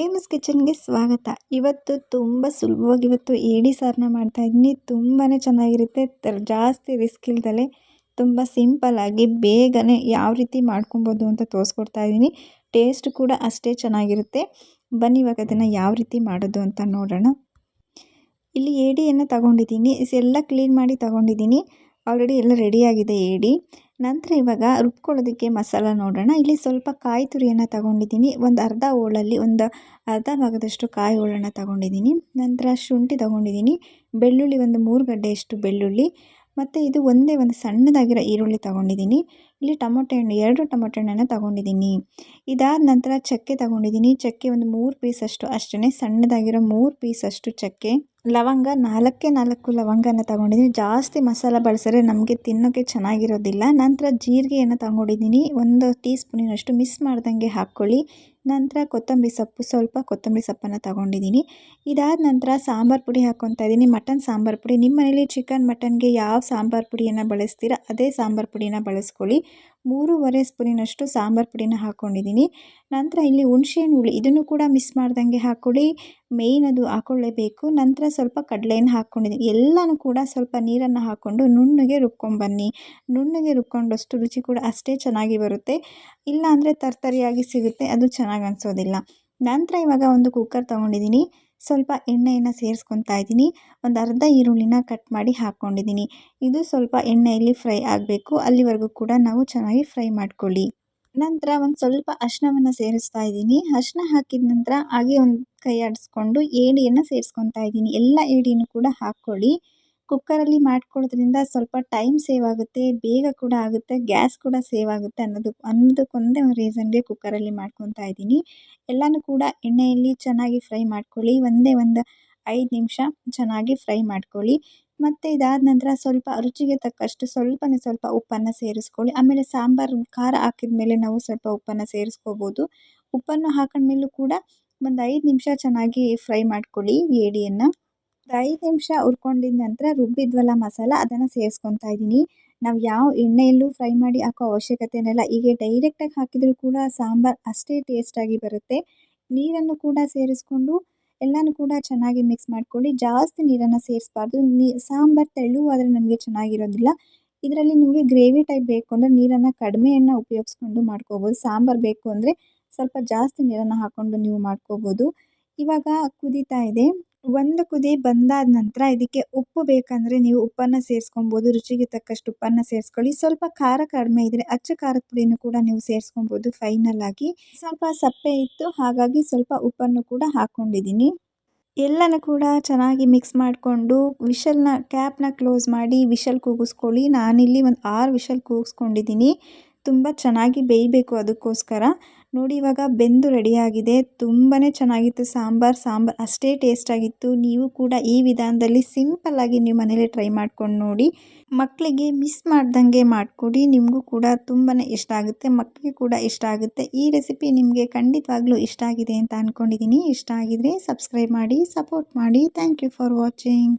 AIIMS ಕಿಚನ್ಗೆ ಸ್ವಾಗತ. ಇವತ್ತು ತುಂಬ ಸುಲಭವಾಗಿ ಇವತ್ತು ಏಡಿ ಸಾರನ್ನ ಮಾಡ್ತಾಯಿದ್ದೀನಿ ತುಂಬಾ ಚೆನ್ನಾಗಿರುತ್ತೆ. ಜಾಸ್ತಿ ರಿಸ್ಕ್ ಇಲ್ದಲೆ ತುಂಬ ಸಿಂಪಲ್ಲಾಗಿ ಬೇಗನೆ ಯಾವ ರೀತಿ ಮಾಡ್ಕೊಬೋದು ಅಂತ ತೋರಿಸ್ಕೊಡ್ತಾ ಇದ್ದೀನಿ. ಟೇಸ್ಟ್ ಕೂಡ ಅಷ್ಟೇ ಚೆನ್ನಾಗಿರುತ್ತೆ. ಬನ್ನಿ ಇವಾಗ ಅದನ್ನು ಯಾವ ರೀತಿ ಮಾಡೋದು ಅಂತ ನೋಡೋಣ. ಇಲ್ಲಿ ಏಡಿಯನ್ನು ತಗೊಂಡಿದ್ದೀನಿ. ಎಲ್ಲ ಕ್ಲೀನ್ ಮಾಡಿ ತಗೊಂಡಿದ್ದೀನಿ. ಆಲ್ರೆಡಿ ಎಲ್ಲ ರೆಡಿಯಾಗಿದೆ ಏಡಿ ನಂತರ ಇವಾಗ ರುಬ್ಕೊಳ್ಳೋದಕ್ಕೆ ಮಸಾಲ ನೋಡೋಣ. ಇಲ್ಲಿ ಸ್ವಲ್ಪ ಕಾಯಿ ತುರಿಯನ್ನು ತಗೊಂಡಿದ್ದೀನಿ. ಒಂದು ಅರ್ಧ ಹೋಳಲ್ಲಿ ಒಂದು ಅರ್ಧ ಭಾಗದಷ್ಟು ಕಾಯಿ ಹೋಳನ್ನು ತಗೊಂಡಿದ್ದೀನಿ. ನಂತರ ಶುಂಠಿ ತಗೊಂಡಿದ್ದೀನಿ. ಬೆಳ್ಳುಳ್ಳಿ ಒಂದು ಮೂರು ಗಡ್ಡೆಯಷ್ಟು ಬೆಳ್ಳುಳ್ಳಿ. ಮತ್ತು ಇದು ಒಂದೇ ಒಂದು ಸಣ್ಣದಾಗಿರೋ ಈರುಳ್ಳಿ ತಗೊಂಡಿದ್ದೀನಿ. ಇಲ್ಲಿ ಟೊಮೊಟೊ ಹಣ್ಣು, ಎರಡು ಟೊಮೊಟೊ ಹಣ್ಣನ್ನು ತಗೊಂಡಿದ್ದೀನಿ. ಇದಾದ ನಂತರ ಚಕ್ಕೆ ತಗೊಂಡಿದ್ದೀನಿ. ಚಕ್ಕೆ ಒಂದು ಮೂರು ಪೀಸಷ್ಟು ಅಷ್ಟೇ ಸಣ್ಣದಾಗಿರೋ ಮೂರು ಪೀಸಷ್ಟು ಚಕ್ಕೆ. ಲವಂಗ, ನಾಲ್ಕೇ ನಾಲ್ಕು ಲವಂಗನ ತಗೊಂಡಿದ್ದೀನಿ. ಜಾಸ್ತಿ ಮಸಾಲ ಬಳಸಿದ್ರೆ ನಮಗೆ ತಿನ್ನೋಕ್ಕೆ ಚೆನ್ನಾಗಿರೋದಿಲ್ಲ. ನಂತರ ಜೀರಿಗೆಯನ್ನು ತಗೊಂಡಿದ್ದೀನಿ. ಒಂದು ಟೀ ಸ್ಪೂನಿನಷ್ಟು ಮಿಸ್ ಮಾಡ್ದಂಗೆ ಹಾಕ್ಕೊಳ್ಳಿ. ನಂತರ ಕೊತ್ತಂಬರಿ ಸೊಪ್ಪು, ಸ್ವಲ್ಪ ಕೊತ್ತಂಬರಿ ಸೊಪ್ಪನ್ನು ತಗೊಂಡಿದ್ದೀನಿ. ಇದಾದ ನಂತರ ಸಾಂಬಾರು ಪುಡಿ ಹಾಕ್ಕೊತಾ ಇದ್ದೀನಿ. ಮಟನ್ ಸಾಂಬಾರು ಪುಡಿ. ನಿಮ್ಮ ಮನೇಲಿ ಚಿಕನ್, ಮಟನ್ಗೆ ಯಾವ ಸಾಂಬಾರು ಪುಡಿಯನ್ನು ಬಳಸ್ತೀರ, ಅದೇ ಸಾಂಬಾರು ಪುಡಿನ ಬಳಸ್ಕೊಳ್ಳಿ. ಮೂರುವರೆ ಸ್ಪೂನಿನಷ್ಟು ಸಾಂಬಾರು ಪುಡಿನ ಹಾಕ್ಕೊಂಡಿದ್ದೀನಿ. ನಂತರ ಇಲ್ಲಿ ಹುಣಸೆಹಣ್ಣು ಹುಳಿ, ಇದನ್ನು ಕೂಡ ಮಿಸ್ ಮಾಡ್ದಂಗೆ ಹಾಕ್ಕೊಳ್ಳಿ ಮೇಯ್ನ್ ಅದು ಹಾಕ್ಕೊಳ್ಳೇಬೇಕು ನಂತರ ಸ್ವಲ್ಪ ಕಡಲೆಯನ್ನು ಹಾಕ್ಕೊಂಡಿದ್ದೀನಿ. ಎಲ್ಲನೂ ಕೂಡ ಸ್ವಲ್ಪ ನೀರನ್ನು ಹಾಕ್ಕೊಂಡು ನುಣ್ಣಗೆ ರುಬ್ಕೊಂಬನ್ನಿ ನುಣ್ಣಗೆ ರುಬ್ಕೊಂಡಷ್ಟು ರುಚಿ ಕೂಡ ಅಷ್ಟೇ ಚೆನ್ನಾಗಿ ಬರುತ್ತೆ. ಇಲ್ಲಾಂದರೆ ತರ್ತರಿಯಾಗಿ ಸಿಗುತ್ತೆ. ಅದು ಚೆನ್ನಾಗಿ ಅನಿಸೋದಿಲ್ಲ. ನಂತರ ಇವಾಗ ಒಂದು ಕುಕ್ಕರ್ ತೊಗೊಂಡಿದ್ದೀನಿ. ಸ್ವಲ್ಪ ಎಣ್ಣೆಯನ್ನು ಸೇರಿಸ್ಕೊತಾ ಇದ್ದೀನಿ. ಒಂದು ಅರ್ಧ ಈರುಳ್ಳಿನ ಕಟ್ ಮಾಡಿ ಹಾಕ್ಕೊಂಡಿದ್ದೀನಿ. ಇದು ಸ್ವಲ್ಪ ಎಣ್ಣೆಯಲ್ಲಿ ಫ್ರೈ ಆಗಬೇಕು. ಅಲ್ಲಿವರೆಗೂ ಕೂಡ ನಾವು ಚೆನ್ನಾಗಿ ಫ್ರೈ ಮಾಡ್ಕೊಳ್ಳಿ. ನಂತರ ಒಂದು ಸ್ವಲ್ಪ ಅರಿಶಿನವನ್ನು ಸೇರಿಸ್ತಾ ಇದ್ದೀನಿ. ಅರಿಶಿನ ಹಾಕಿದ ನಂತರ ಹಾಗೆ ಒಂದು ಕೈ ಆಡಿಸ್ಕೊಂಡು ಏಡಿಯನ್ನು ಸೇರಿಸ್ಕೊತಾ ಇದ್ದೀನಿ. ಎಲ್ಲ ಏಡಿನೂ ಕೂಡ ಹಾಕ್ಕೊಳ್ಳಿ. ಕುಕ್ಕರಲ್ಲಿ ಮಾಡ್ಕೊಳ್ಳೋದ್ರಿಂದ ಸ್ವಲ್ಪ ಟೈಮ್ ಸೇವ್ ಆಗುತ್ತೆ, ಬೇಗ ಕೂಡ ಆಗುತ್ತೆ, ಗ್ಯಾಸ್ ಕೂಡ ಸೇವ್ ಆಗುತ್ತೆ ಅನ್ನೋದು ಅನ್ನೋದಕ್ಕೊಂದೇ ಒಂದು ರೀಸನ್ಗೆ ಕುಕ್ಕರಲ್ಲಿ ಮಾಡ್ಕೊತಾ ಇದ್ದೀನಿ. ಎಲ್ಲನೂ ಕೂಡ ಎಣ್ಣೆಯಲ್ಲಿ ಚೆನ್ನಾಗಿ ಫ್ರೈ ಮಾಡ್ಕೊಳ್ಳಿ, ಒಂದೇ ಒಂದು ಐದು ನಿಮಿಷ ಚೆನ್ನಾಗಿ ಫ್ರೈ ಮಾಡ್ಕೊಳ್ಳಿ. ಮತ್ತು ಇದಾದ ನಂತರ ಸ್ವಲ್ಪ ರುಚಿಗೆ ತಕ್ಕಷ್ಟು ಸ್ವಲ್ಪನೇ ಸ್ವಲ್ಪ ಉಪ್ಪನ್ನು ಸೇರಿಸ್ಕೊಳ್ಳಿ. ಆಮೇಲೆ ಸಾಂಬಾರು, ಖಾರ ಹಾಕಿದ ಮೇಲೆ ನಾವು ಸ್ವಲ್ಪ ಉಪ್ಪನ್ನು ಸೇರಿಸ್ಕೋಬೋದು. ಉಪ್ಪನ್ನು ಹಾಕೊಂಡ್ಮೇಲೂ ಕೂಡ ಒಂದು ಐದು ನಿಮಿಷ ಚೆನ್ನಾಗಿ ಫ್ರೈ ಮಾಡ್ಕೊಳ್ಳಿ ಏಡಿಯನ್ನು ಒಂದು ಐದು ನಿಮಿಷ ಹುರ್ಕೊಂಡಿದ ನಂತರ ರುಬ್ಬಿದ್ವಲ್ಲ ಮಸಾಲ, ಅದನ್ನು ಸೇರಿಸ್ಕೊತಾ ಇದ್ದೀನಿ ನಾವು ಯಾವ ಎಣ್ಣೆಯಲ್ಲೂ ಫ್ರೈ ಮಾಡಿ ಹಾಕೋ ಅವಶ್ಯಕತೆನಲ್ಲ ಹೀಗೆ ಡೈರೆಕ್ಟಾಗಿ ಹಾಕಿದರೂ ಕೂಡ ಸಾಂಬಾರು ಅಷ್ಟೇ ಟೇಸ್ಟಾಗಿ ಬರುತ್ತೆ. ನೀರನ್ನು ಕೂಡ ಸೇರಿಸ್ಕೊಂಡು, ಎಲ್ಲನೂ ಕೂಡ ಚೆನ್ನಾಗಿ ಮಿಕ್ಸ್ ಮಾಡ್ಕೊಳ್ಳಿ ಜಾಸ್ತಿ ನೀರನ್ನು ಸೇರಿಸ್ಬಾರ್ದು. ನೀ, ಸಾಂಬಾರು ತೆಳುವಾದರೆ ನಮಗೆ ಚೆನ್ನಾಗಿರೋದಿಲ್ಲ. ಇದರಲ್ಲಿ ನಿಮಗೆ ಗ್ರೇವಿ ಟೈಪ್ ಬೇಕು ಅಂದರೆ ನೀರನ್ನು ಕಡಿಮೆಯನ್ನು ಉಪಯೋಗಿಸ್ಕೊಂಡು ಮಾಡ್ಕೋಬೋದು. ಸಾಂಬಾರು ಬೇಕು ಅಂದರೆ ಸ್ವಲ್ಪ ಜಾಸ್ತಿ ನೀರನ್ನು ಹಾಕ್ಕೊಂಡು ನೀವು ಮಾಡ್ಕೋಬೋದು. ಇವಾಗ ಕುದೀತಾ ಇದೆ. ಒಂದು ಕುದಿ ಬಂದಾದ ನಂತರ ಇದಕ್ಕೆ ಉಪ್ಪು ಬೇಕಂದರೆ ನೀವು ಉಪ್ಪನ್ನು ಸೇರಿಸ್ಕೊಬೋದು, ರುಚಿಗೆ ತಕ್ಕಷ್ಟು ಉಪ್ಪನ್ನು ಸೇರಿಸ್ಕೊಳ್ಳಿ. ಸ್ವಲ್ಪ ಖಾರ ಕಡಿಮೆ ಇದ್ದರೆ ಅಚ್ಚ ಖಾರದ ಪುಡಿನೂ ಕೂಡ ನೀವು ಸೇರಿಸ್ಕೊಬೋದು ಫೈನಲ್ ಆಗಿ. ಸ್ವಲ್ಪ ಸಪ್ಪೆ ಇತ್ತು, ಹಾಗಾಗಿ ಸ್ವಲ್ಪ ಉಪ್ಪನ್ನು ಕೂಡ ಹಾಕ್ಕೊಂಡಿದ್ದೀನಿ ಎಲ್ಲನೂ ಕೂಡ ಚೆನ್ನಾಗಿ ಮಿಕ್ಸ್ ಮಾಡಿಕೊಂಡು ವಿಷಲ್ನ ಕ್ಯಾಪ್ನ ಕ್ಲೋಸ್ ಮಾಡಿ ವಿಷಲ್ ಕೂಗಿಸ್ಕೊಳ್ಳಿ. ನಾನಿಲ್ಲಿ ಒಂದು ಆರು ವಿಷಲ್ ಕೂಗಿಸ್ಕೊಂಡಿದ್ದೀನಿ. ತುಂಬ ಚೆನ್ನಾಗಿ ಬೇಯಬೇಕು ಅದಕ್ಕೋಸ್ಕರ. ನೋಡಿ ಇವಾಗ ಬೆಂದು ರೆಡಿಯಾಗಿದೆ. ತುಂಬಾ ಚೆನ್ನಾಗಿತ್ತು ಸಾಂಬಾರು. ಸಾಂಬಾರು ಅಷ್ಟೇ ಟೇಸ್ಟಾಗಿತ್ತು. ನೀವು ಕೂಡ ಈ ವಿಧಾನದಲ್ಲಿ ಸಿಂಪಲ್ಲಾಗಿ ನೀವು ಮನೇಲಿ ಟ್ರೈ ಮಾಡ್ಕೊಂಡು ನೋಡಿ. ಮಕ್ಕಳಿಗೆ ಮಿಸ್ ಮಾಡ್ದಂಗೆ ಮಾಡಿಕೊಡಿ. ನಿಮಗೂ ಕೂಡ ತುಂಬಾ ಇಷ್ಟ ಆಗುತ್ತೆ. ಮಕ್ಕಳಿಗೆ ಕೂಡ ಇಷ್ಟ ಆಗುತ್ತೆ. ಈ ರೆಸಿಪಿ ನಿಮಗೆ ಖಂಡಿತವಾಗ್ಲೂ ಇಷ್ಟ ಆಗಿದೆ ಅಂತ ಅಂದ್ಕೊಂಡಿದ್ದೀನಿ ಇಷ್ಟ ಆಗಿದರೆ ಸಬ್ಸ್ಕ್ರೈಬ್ ಮಾಡಿ, ಸಪೋರ್ಟ್ ಮಾಡಿ. Thank you for watching.